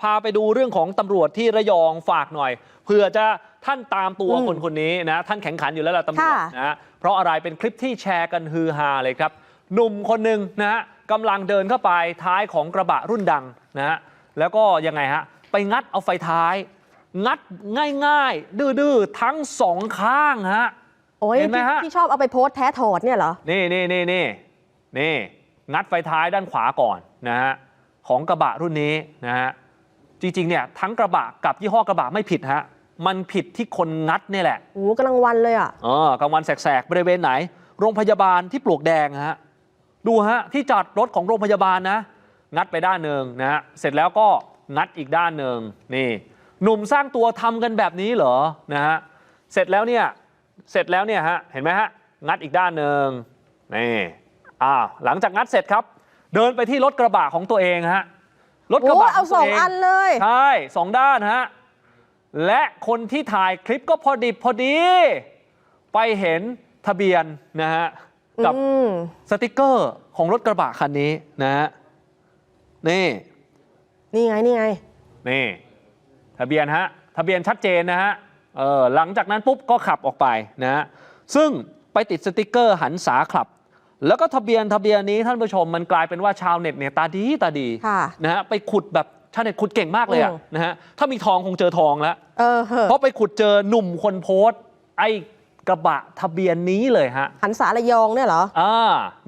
พาไปดูเรื่องของตำรวจที่ระยองฝากหน่อยเผื่อจะท่านตามตัวอืมคนคนนี้นะ ท่านแข่งขันอยู่แล้วล่ะตำรวจค่ะนะฮะเพราะอะไรเป็นคลิปที่แชร์กันฮือฮาเลยครับ หนุ่มคนหนึ่งนะฮะกำลังเดินเข้าไปท้ายของกระบะรุ่นดังนะฮะแล้วก็ยังไงฮะ ไปงัดเอาไฟท้าย งัดง่าย ๆ ดื้อๆ ทั้งสองข้างฮะโอ้ยเห็นไหมที่ฮะที่ชอบเอาไปโพสต์แท้ถอดเนี่ยเหรอนี่นี่นี่นี่นี่งัดไฟท้ายด้านขวาก่อนนะฮะของกระบะรุ่นนี้นะฮะ จริงๆเนี่ยทั้งกระบะกับยี่ห้อกระบะไม่ผิดฮะมันผิดที่คนงัดเนี่ยแหละโอ้โหกำลังวันเลยอะเออกลางวันแสกๆบริเวณไหน โรงพยาบาลที่ปลวกแดงฮะดูฮะที่จอดรถของโรงพยาบาลนะ งัดไปด้านหนึ่งนะฮะเสร็จแล้วก็งัดอีกด้านหนึ่งนี่หนุ่มสร้างตัวทำกันแบบนี้เหรอนะฮะเสร็จแล้วเนี่ยเสร็จแล้วเนี่ยฮะเห็นไหมฮะงัดอีกด้านหนึ่งนี่อ้าวหลังจากงัดเสร็จครับ เดินไปที่รถกระบะของตัวเองฮะ รถกระโอ้บะเอาขสตัอวงเอันเลย ใช่สองด้านฮะ และคนที่ถ่ายคลิปก็พอดิบพอดี ไปเห็นทะเบียนนะฮะ กับอืมสติกเกอร์ของรถกระบะคันนี้นะฮะ นี่ นี่ไง นี่ไง นี่ ทะเบียนฮะ ทะเบียนชัดเจนนะฮะเออหลังจากนั้นปุ๊บก็ขับออกไปนะฮะ ซึ่งไปติดสติกเกอร์หันษาขับ แล้วก็ทะเบียนทะเบียนนี้ท่านผู้ชมมันกลายเป็นว่าชาวเน็ตเนี่ยตาดีตาดีค่ะนะฮะไปขุดแบบชาวเน็ตขุดเก่งมากเลยอะอืมนะฮะถ้ามีทองคงเจอทองแล้วเออเหอะเพราะไปขุดเจอหนุ่มคนโพสต์ ไอ้กระบะทะเบียนนี้เลยฮะหันสาระยองเนี่ยเหรออ่า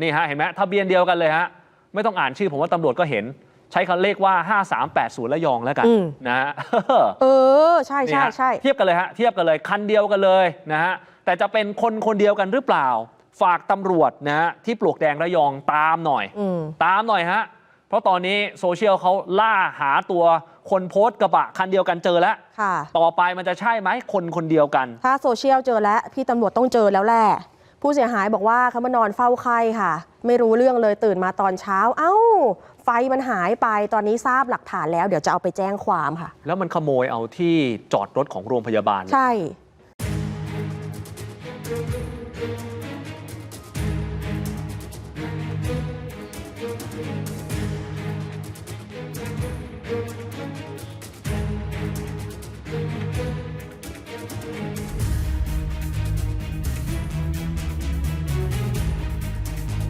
นี่ฮะเห็นไหมทะเบียนเดียวกันเลยฮะไม่ต้องอ่านชื่อผมว่าตำรวจก็เห็น ใช้คันเลขว่า 5380ระยองแล้วกันอืมนะฮะเออใช่ใช่นี่ฮะใช่เทียบกันเลยฮะเทียบกันเลยคันเดียวกันเลยนะฮะแต่จะเป็นคนคนเดียวกันหรือเปล่า ฝากตำรวจนะฮะที่ปลวกแดงระยองตามหน่อยอืมตามหน่อยฮะ เพราะตอนนี้โซเชียลเขาล่าหาตัวคนโพสต์กระบะคันเดียวกันเจอแล้วค่ะต่อไปมันจะใช่ไหมคนคนเดียวกัน ถ้าโซเชียลเจอแล้วพี่ตำรวจต้องเจอแล้วแหละผู้เสียหายบอกว่าเขามานอนเฝ้าไข้ค่ะ ไม่รู้เรื่องเลยตื่นมาตอนเช้า เอ้า ไฟมันหายไปตอนนี้ทราบหลักฐานแล้ว เดี๋ยวจะเอาไปแจ้งความค่ะ แล้วมันขโมยเอาที่จอดรถของโรงพยาบาล ใช่